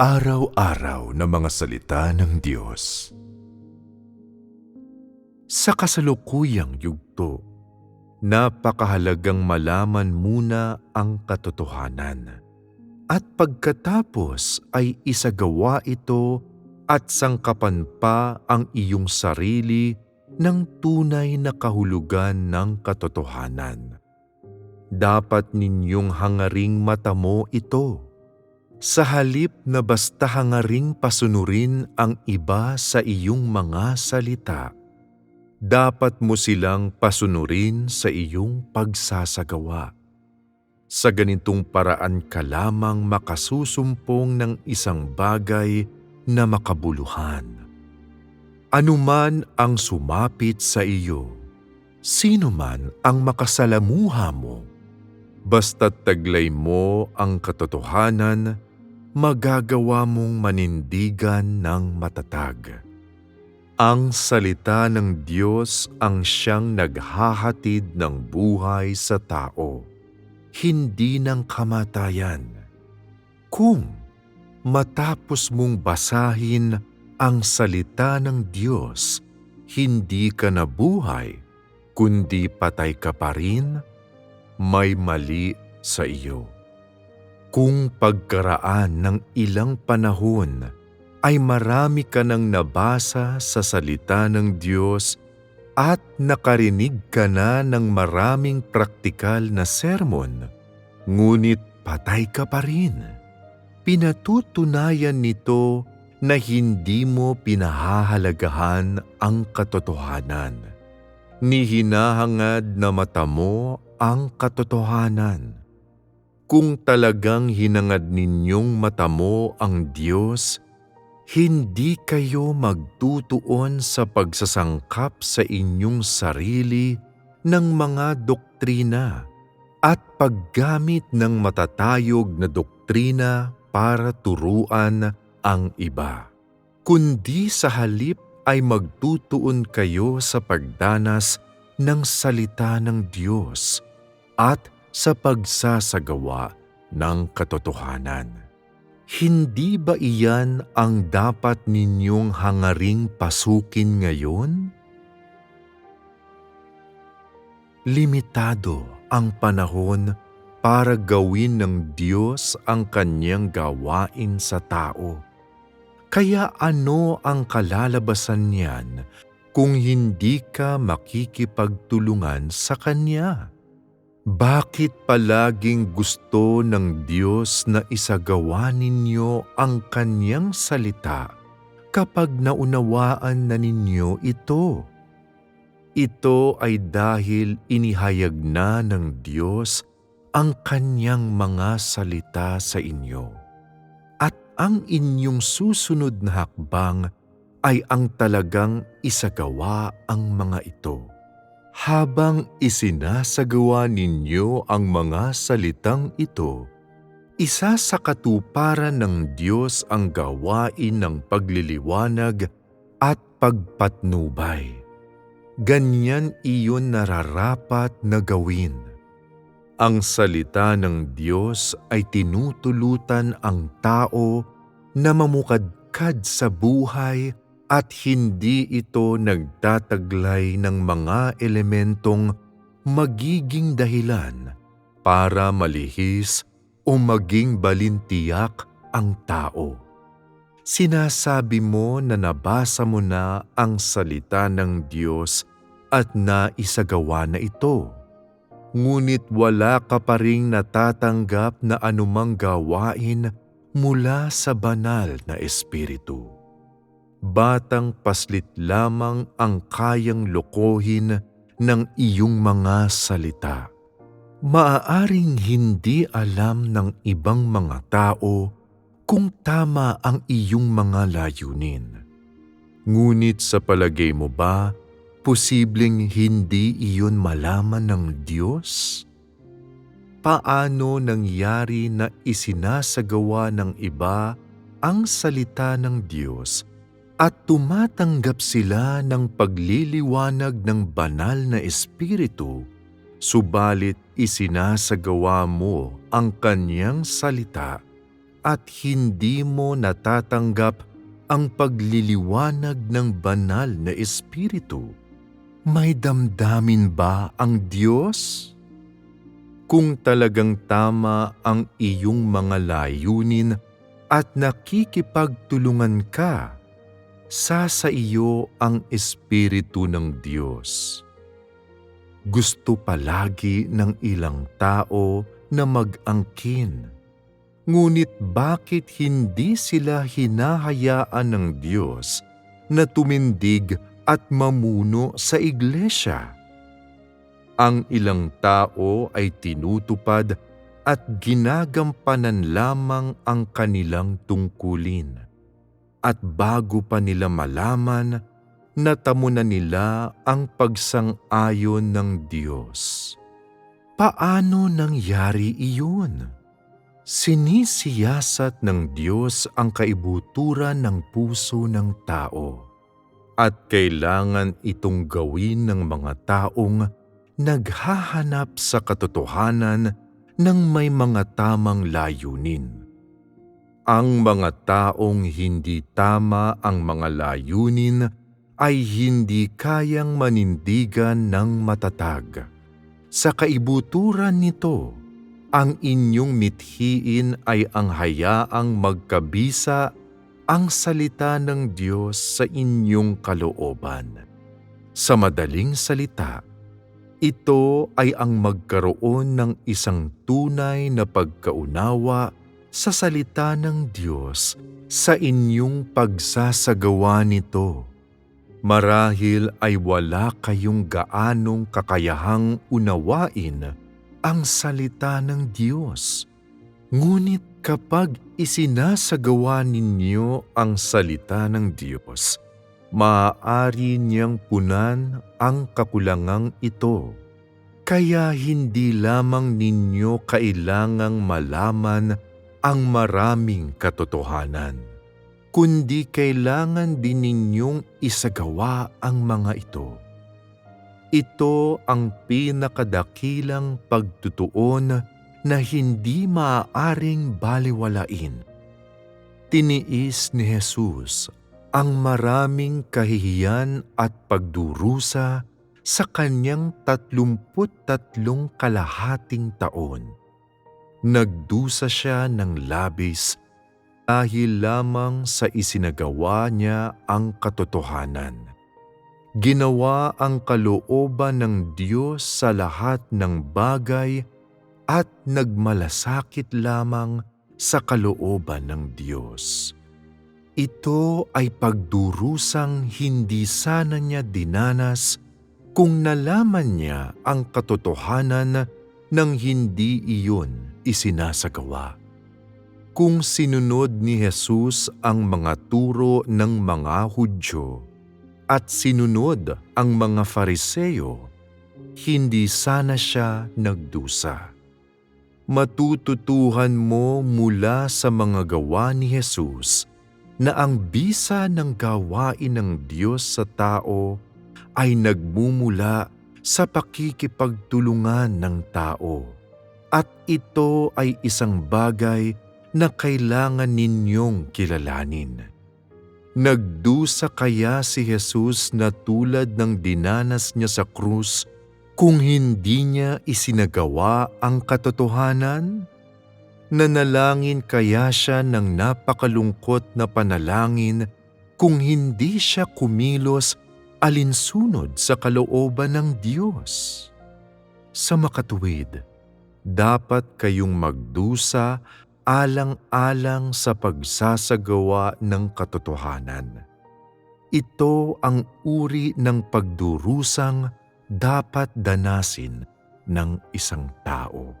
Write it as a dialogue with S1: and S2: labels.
S1: Araw-araw na mga salita ng Diyos. Sa kasalukuyang yugto, napakahalagang malaman muna ang katotohanan. At pagkatapos ay isagawa ito at sangkapan pa ang iyong sarili ng tunay na kahulugan ng katotohanan. Dapat ninyong hangaring matamo ito sa halip na basta hangaring pasunurin ang iba sa iyong mga salita, dapat mo silang pasunurin sa iyong pagsasagawa. Sa ganitong paraan ka lamang makasusumpong ng isang bagay na makabuluhan. Anuman ang sumapit sa iyo, sino man ang makasalamuha mo, basta't taglay mo ang katotohanan, magagawa mong manindigan ng matatag. Ang salita ng Diyos ang siyang naghahatid ng buhay sa tao, hindi ng kamatayan. Kung matapos mong basahin ang salita ng Diyos, hindi ka nabuhay, kundi patay ka pa rin, may mali sa iyo. Kung pagkaraan ng ilang panahon ay marami ka nang nabasa sa salita ng Diyos at nakarinig ka na ng maraming praktikal na sermon, ngunit patay ka pa rin. Pinatutunayan nito na hindi mo pinahahalagahan ang katotohanan. Ni hinahangad na mata mo ang katotohanan kung talagang hinangad ninyong matamo ang Diyos, hindi kayo magtutuon sa pagsasangkap sa inyong sarili ng mga doktrina at paggamit ng matatayog na doktrina para turuan ang iba. Kundi sa halip ay magtutuon kayo sa pagdanas ng salita ng Diyos at sa pagsasagawa ng katotohanan. Hindi ba iyan ang dapat ninyong hangaring pasukin ngayon? Limitado ang panahon para gawin ng Diyos ang kanyang gawain sa tao. Kaya ano ang kalalabasan niyan kung hindi ka makikipagtulungan sa Kanya? Bakit palaging gusto ng Diyos na isagawa ninyo ang Kanyang salita kapag naunawaan na ninyo ito? Ito ay dahil inihayag na ng Diyos ang Kanyang mga salita sa inyo. At ang inyong susunod na hakbang ay ang talagang isagawa ang mga ito habang isinasagawa ninyo ang mga salitang ito, isa sa katuparan ng Diyos ang gawain ng pagliliwanag at pagpatnubay. Ganyan iyon nararapat na gawin. Ang salita ng Diyos ay tinutulutan ang tao na mamukadkad sa buhay at hindi ito nagtataglay ng mga elementong magiging dahilan para malihis o maging balintiyak ang tao. Sinasabi mo na nabasa mo na ang salita ng Diyos at naisagawa na ito. Ngunit wala ka pa ring natatanggap na anumang gawain mula sa banal na Espiritu batang paslit lamang ang kayang lokohin ng iyong mga salita. Maaaring hindi alam ng ibang mga tao kung tama ang iyong mga layunin. Ngunit sa palagay mo ba, posibleng hindi iyon malaman ng Diyos? Paano nangyari na isinasagawa ng iba ang salita ng Diyos at tumatanggap sila ng pagliliwanag ng banal na Espiritu, subalit isinasagawa mo ang kanyang salita at hindi mo natatanggap ang pagliliwanag ng banal na Espiritu? May damdamin ba ang Diyos? Kung talagang tama ang iyong mga layunin at nakikipagtulungan ka, sasa iyo ang Espiritu ng Diyos. Gusto palagi ng ilang tao na mag-angkin. Ngunit bakit hindi sila hinahayaan ng Diyos na tumindig at mamuno sa iglesia? Ang ilang tao ay tinutupad at ginagampanan lamang ang kanilang tungkulin. At bago pa nila malaman, natamo na nila ang pagsang-ayon ng Diyos. Paano nangyari iyon? Sinisiyasat ng Diyos ang kaibuturan ng puso ng tao at kailangan itong gawin ng mga taong naghahanap sa katotohanan ng may mga tamang layunin. Ang mga taong hindi tama ang mga layunin ay hindi kayang manindigan ng matatag. Sa kaibuturan nito, ang inyong mithiin ay ang hayaang magkabisa ang salita ng Diyos sa inyong kalooban. Sa madaling salita, ito ay ang magkaroon ng isang tunay na pagkaunawa sa salita ng Diyos sa inyong pagsasagawa nito. Marahil ay wala kayong gaanong kakayahang unawain ang salita ng Diyos. Ngunit kapag isinasagawa ninyo ang salita ng Diyos, maaari niyang punan ang kakulangang ito. Kaya hindi lamang ninyo kailangang malaman ang maraming katotohanan, kundi kailangan din ninyong isagawa ang mga ito. Ito ang pinakadakilang pagtutuon na hindi maaaring baliwalain. Tiniis ni Jesus ang maraming kahihiyan at pagdurusa sa kanyang tatlumput tatlong kalahating taon. Nagdusa siya ng labis dahil lamang sa isinagawa niya ang katotohanan ginawa ang kalooban ng Diyos sa lahat ng bagay at nagmalasakit lamang sa kalooban ng Diyos. Ito ay pagdurusang hindi sana niya dinanas kung nalaman niya ang katotohanan nang hindi iyon isinasagawa. Kung sinunod ni Jesus ang mga turo ng mga Hudyo, at sinunod ang mga Fariseo, hindi sana siya nagdusa. Matututuhan mo mula sa mga gawa ni Jesus na ang bisa ng gawain ng Diyos sa tao ay nagmumula sa pakikipagtulungan ng tao. At ito ay isang bagay na kailangan ninyong kilalanin. Nagdusa kaya si Jesus na tulad ng dinanas niya sa krus kung hindi niya isinagawa ang katotohanan? Nanalangin kaya siya ng napakalungkot na panalangin kung hindi siya kumilos alinsunod sa kalooban ng Diyos? Sa makatuwid, dapat kayong magdusa alang-alang sa pagsasagawa ng katotohanan. Ito ang uri ng pagdurusang dapat danasin ng isang tao.